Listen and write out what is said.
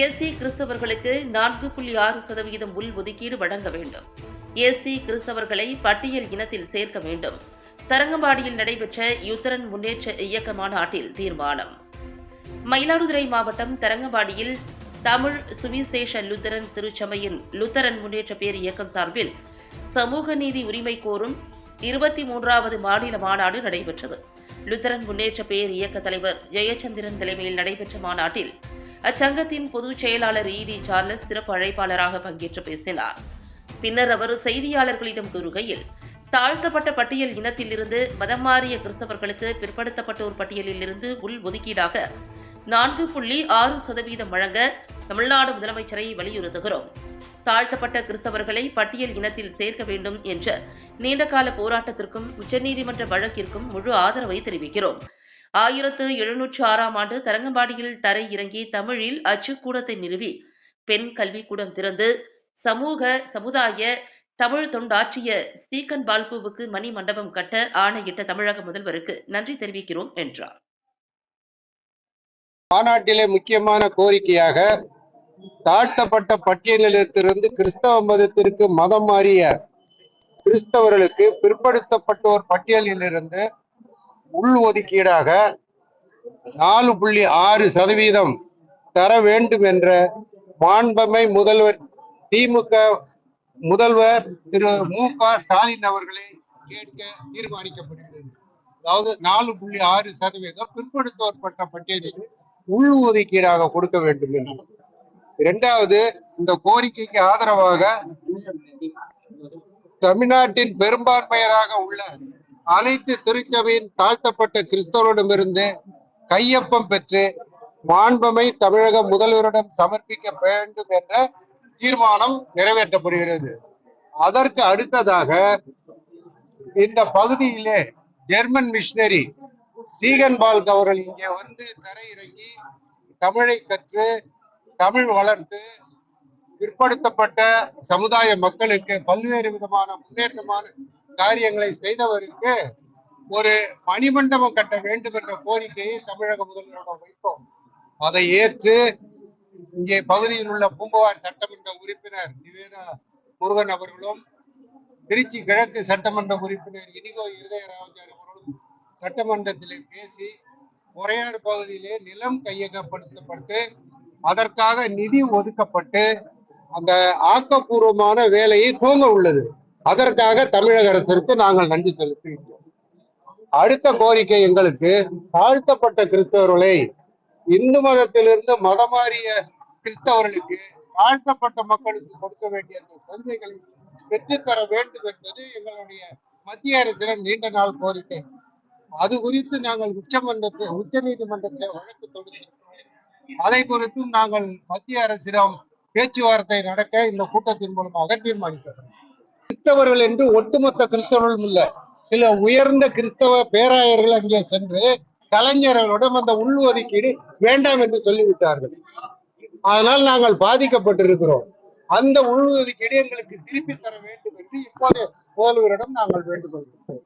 SC கிறிஸ்தவர்களுக்கு நான்கு புள்ளி ஆறு சதவீதம் உள்ஒதுக்கீடு வழங்க வேண்டும். எஸ்சி கிறிஸ்தவர்களை பட்டியல் இனத்தில் சேர்க்க வேண்டும். தரங்கம்பாடியில் நடைபெற்ற யுத்தரன் முன்னேற்ற இயக்க மாநாட்டில் தீர்மானம். மயிலாடுதுறை மாவட்டம் தரங்கம்பாடியில் தமிழ் சுவிசேஷ லுத்தரன் திருச்சபையின் லுத்தரன் முன்னேற்ற பேர் இயக்கம் சார்பில் சமூக நீதி உரிமை கோரும் இருபத்தி மூன்றாவது மாநில மாநாடு நடைபெற்றது. லுத்தரன் முன்னேற்ற பேர் இயக்க தலைவர் ஜெயச்சந்திரன் தலைமையில் நடைபெற்ற மாநாட்டில் அச்சங்கத்தின் பொதுச் செயலாளர் இடி சார்லஸ் சிறப்பு அழைப்பாளராக பங்கேற்று பேசினார். பின்னர் அவர் செய்தியாளர்களிடம் கூறுகையில் தாழ்த்தப்பட்ட பட்டியல் இனத்திலிருந்து மதம் மாறிய கிறிஸ்தவர்களுக்கு பிற்படுத்தப்பட்டோர் பட்டியலில் இருந்து உள் ஒதுக்கீடாக நான்கு புள்ளி ஆறு சதவீதம் வழங்க தமிழ்நாடு முதலமைச்சரை வலியுறுத்துகிறோம். தாழ்த்தப்பட்ட கிறிஸ்தவர்களை பட்டியல் இனத்தில் சேர்க்க வேண்டும் என்ற நீண்டகால போராட்டத்திற்கும் உச்சநீதிமன்ற வழக்கிற்கும் முழு ஆதரவை தெரிவிக்கிறோம். ஆயிரத்து எழுநூற்று ஆறாம் ஆண்டு தரங்கம்பாடியில் தரை இறங்கி தமிழில் அச்சுக்கூடத்தை நிறுவி பெண் கல்விக்கூடம் திறந்து சமூக சமுதாய தமிழ் தொண்டாற்றிய சீக்கன் பால்குவுக்கு மணி மண்டபம் கட்ட ஆணையிட்ட தமிழக முதல்வருக்கு நன்றி தெரிவிக்கிறோம் என்றார். மாநாட்டிலே முக்கியமான கோரிக்கையாக தாழ்த்தப்பட்ட பட்டியலிலிருந்து கிறிஸ்தவ மதத்திற்கு மதம் மாறிய கிறிஸ்தவர்களுக்கு பிற்படுத்தப்பட்டோர் பட்டியலிலிருந்து உள் ஒதுக்கீடாக நாலு புள்ளி ஆறு சதவீதம் தர வேண்டும் என்ற மாண்பமை முதல்வர் திமுக முதல்வர் திரு மு க ஸ்டாலின் அவர்களை கேட்க தீர்மானிக்கப்படுகிறது. அதாவது நாலு புள்ளி ஆறு சதவீதம் பிற்படுத்தப்பட்ட பட்டியலுக்கு உள் ஒதுக்கீடாக கொடுக்க வேண்டும் என்று. இரண்டாவது இந்த கோரிக்கைக்கு ஆதரவாக தமிழ்நாட்டின் பெரும்பான்மையராக உள்ள அனைத்து திருச்சபையின் தாழ்த்தப்பட்ட கிறிஸ்தவரிடமிருந்து கையொப்பம் பெற்று மாண்பமை தமிழக முதல்வரிடம் சமர்ப்பிக்க வேண்டும் என்ற தீர்மானம் நிறைவேற்றப்படுகிறது. அதற்கு அடுத்ததாக இந்த பகுதியிலே ஜெர்மன் மிஷினரி சீகன் பால்க் அவர்கள் இங்கே வந்து தரையிறங்கி தமிழை கற்று தமிழ் வளர்த்து பிற்படுத்தப்பட்ட சமுதாய மக்களுக்கு பல்வேறு விதமான முன்னேற்றமான காரியங்களை செய்தவருக்கு ஒரு மணிமண்டபம் கட்ட வேண்டும் என்ற கோரிக்கையை தமிழக முதல்வரோட வைப்போம் அதை ஏற்று இங்கே பகுதியில் உள்ள பூம்புவார் சட்டமன்ற உறுப்பினர் நிவேதா முருகன் அவர்களும் திருச்சி கிழக்கு சட்டமன்ற உறுப்பினர் இனிகோ இருதயராஜர் அவர்களும் சட்டமன்றத்திலே பேசி உரையாறு பகுதியிலே நிலம் கையகப்படுத்தப்பட்டு அதற்காக நிதி ஒதுக்கப்பட்டு அந்த ஆக்கப்பூர்வமான வேலையை துவங்க உள்ளது. அதற்காக தமிழக அரசிற்கு நாங்கள் நன்றி செலுத்துகின்றோம். அடுத்த கோரிக்கை எங்களுக்கு தாழ்த்தப்பட்ட கிறிஸ்தவர்களை இந்து மதத்திலிருந்து மதம் மாறிய கிறிஸ்தவர்களுக்கு தாழ்த்தப்பட்ட மக்களுக்கு கொடுக்க வேண்டிய அந்த சலுகைகளை பெற்றுத்தர வேண்டும் என்பது எங்களுடைய மத்திய அரசிடம் நீண்ட நாள் கோரிக்கை. அது குறித்து நாங்கள் உச்சமன்றத்தை உச்ச நீதிமன்றத்தில் வழக்கு தொடுத்தோம் அதை குறித்தும் நாங்கள் மத்திய அரசிடம் பேச்சுவார்த்தை நடக்க இந்த கூட்டத்தின் மூலமாக தீர்மானிக்கிறோம் கிறிஸ்தவர்கள் என்று ஒட்டுமொத்த கிறிஸ்தவர்களும் இல்ல. சில உயர்ந்த கிறிஸ்தவ பேராயர்கள் அங்கே சென்று கலைஞர்களுடன் அந்த உள் ஒதுக்கீடு வேண்டாம் என்று சொல்லிவிட்டார்கள். அதனால் நாங்கள் பாதிக்கப்பட்டிருக்கிறோம். அந்த உள் ஒதுக்கீடு எங்களுக்கு திருப்பி தர வேண்டும் என்று இப்போது முதல்வரிடம் நாங்கள் வேண்டுகொள்கிறோம்